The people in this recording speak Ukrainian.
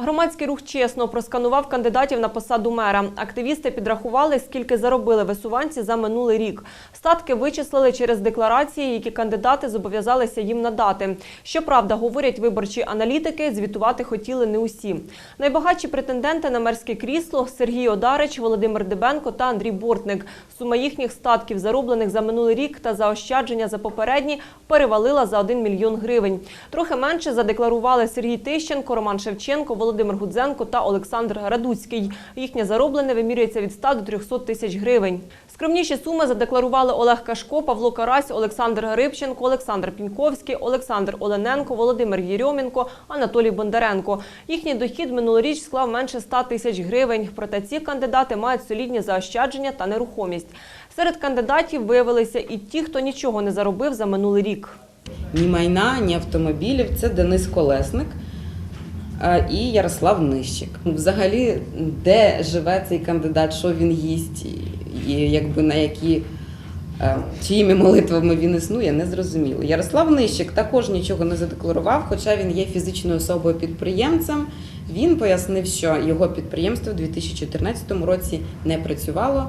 Громадський рух чесно просканував кандидатів на посаду мера. Активісти підрахували, скільки заробили висуванці за минулий рік. Статки вичислили через декларації, які кандидати зобов'язалися їм надати. Щоправда, говорять виборчі аналітики, звітувати хотіли не усі. Найбагатші претенденти на мерське крісло Сергій Одарич, Володимир Дебенко та Андрій Бортник. Сума їхніх статків, зароблених за минулий рік та заощадження за попередні, перевалила за 1 мільйон гривень. Трохи менше задекларували Сергій Тищенко, Роман Шевченко, Володимир Гудзенко та Олександр Радуцький. Їхнє зароблене вимірюється від 100 до 300 тисяч гривень. Скромніші суми задекларували Олег Кашко, Павло Карась, Олександр Гарибченко, Олександр Піньковський, Олександр Олененко, Володимир Єрьомінко, Анатолій Бондаренко. Їхній дохід минулоріч склав менше 100 тисяч гривень. Проте ці кандидати мають солідні заощадження та нерухомість. Серед кандидатів виявилися і ті, хто нічого не заробив за минулий рік. ні майна, ні автомобілів. Це Денис Колесник і Ярослав Нищик. Взагалі, де живе цей кандидат, що він їсть, і якби на які е, чиїми молитвами він існує, не зрозуміло. Ярослав Нищик також нічого не задекларував, хоча він є фізичною особою підприємцем. Він пояснив, що його підприємство у 2014 році не працювало